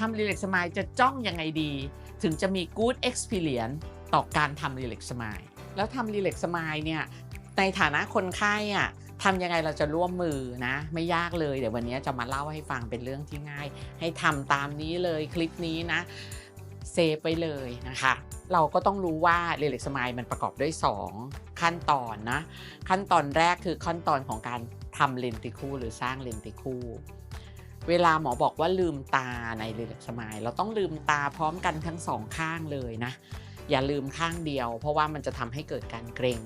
ทำ Relax Smile จะจ้องยังไงดี ถึงจะมี Good Experience ต่อการทำ Relax Smile แล้วทำ Relax Smile เนี่ยในฐานะคนไข้อะทำยังไงเราจะร่วมมือนะ ไม่ยากเลยเดี๋ยววันนี้จะมาเล่าให้ฟังเป็นเรื่องที่ง่าย ให้ทำตามนี้เลยคลิปนี้นะเซฟไปเลยนะคะ เราก็ต้องรู้ว่าเรลิกสมายมันประกอบด้วย 2 ขั้นตอนนะ ขั้นตอนแรกคือขั้นตอนของการทำเลนติคูหรือสร้างเลนติคู เวลาหมอบอกว่าลืมตาในเรลิกสมายเราต้องลืมตาพร้อมกันทั้งสองข้างเลยนะ อย่าลืมข้างเดียว เพราะว่ามันจะทำให้เกิดการเกรง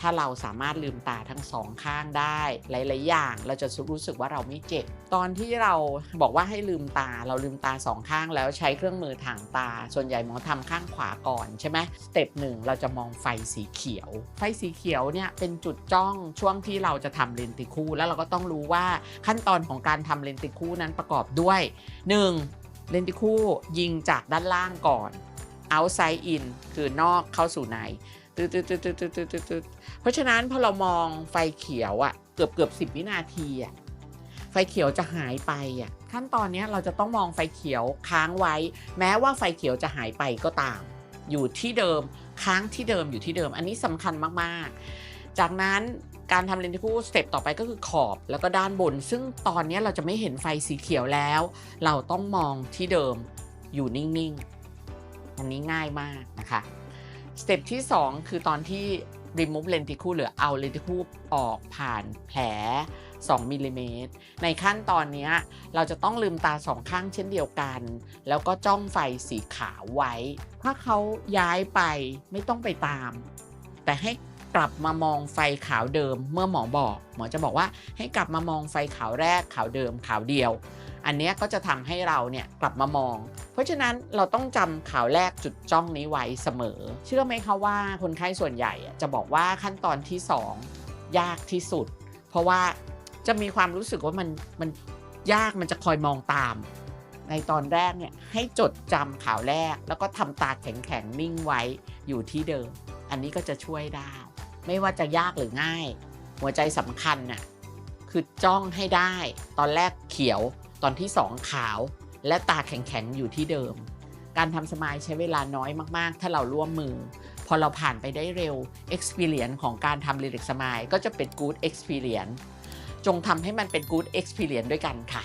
ถ้าเราสามารถลืมตาทั้งสองข้างได้ หลาย ๆ อย่างเราจะรู้สึกว่าเราไม่เจ็บ ตอนที่เราบอกว่าให้ลืมตา เราลืมตาสองข้างแล้วใช้เครื่องมือถางตา ส่วนใหญ่หมอทำข้างขวาก่อนใช่ไหมสเต็ปหนึ่งเราจะมองไฟสีเขียว ไฟสีเขียวเนี่ยเป็นจุดจ้องช่วงที่เราจะทำเลนติคูแล้วเราก็ต้องรู้ว่าขั้นตอนของการทำเลนติคูนั้นประกอบด้วย 1. เลนติคูยิงจากด้านล่างก่อน outside in คือนอกเข้าสู่ในตึ๊ดตึ๊ดตึ๊ดตึ๊ดตึ๊ดตึ๊ดตึ๊ดเพราะฉะนั้นพอเรามองไฟเขียวอะเกือบเกือบสิบวินาทีอะไฟเขียวจะหายไปอะขั้นตอนเนี้ยเราจะต้องมองไฟเขียวค้างไว้ แม้ว่าไฟเขียวจะหายไปก็ตาม อยู่ที่เดิมค้างที่เดิมอยู่ที่เดิม อันนี้สำคัญมากๆ จากนั้นการทำเลนทิคูสเต็ปต่อไปก็คือขอบแล้วก็ด้านบน ซึ่งตอนเนี้ยเราจะไม่เห็นไฟสีเขียวแล้ว เราต้องมองที่เดิมอยู่นิ่ง ๆ อันนี้ง่ายมากนะคะสเต็ปที่ 2 คือตอนที่ remove lenticle หรือเอา lenticle ออกผ่านแผล 2มิลลิเมตรในขั้นตอนนี้เราจะต้องลืมตาสองข้างเช่นเดียวกัน แล้วก็จ้องไฟสีขาวไว้ ถ้าเขาย้ายไปไม่ต้องไปตาม แต่ให้ กลับมามองไฟขาวเดิม เมื่อหมอบอกหมอจะบอกว่าให้กลับมามองไฟขาวแรกขาวเดิมขาวเดียว อันนี้ก็จะทำให้เราเนี่ยกลับมามอง เพราะฉะนั้นเราต้องจำข่าวแรกจุดจ้องนี้ไว้เสมอ เชื่อไหมคะว่าคนไข้ส่วนใหญ่จะบอกว่าขั้นตอนที่ 2 ยากที่สุด เพราะว่าจะมีความรู้สึกว่ามันมันยากมันจะคอยมองตาม ในตอนแรกเนี่ยให้จดจำข่าวแรก แล้วก็ทำตาแข็งๆ นิ่งไว้อยู่ที่เดิม อันนี้ก็จะช่วยได้ ไม่ว่าจะยากหรือง่าย หัวใจสำคัญน่ะคือจ้องให้ได้ ตอนแรกเขียวตอนที่2ขาว และตาแข็งๆอยู่ที่เดิม การทำสมายใช้เวลาน้อยมากๆ ถ้าเราร่วมมือ พอเราผ่านไปได้เร็ว experience ของการทำ Lyric Smile ก็จะเป็น good experience จงทำให้มันเป็น good experience ด้วยกันค่ะ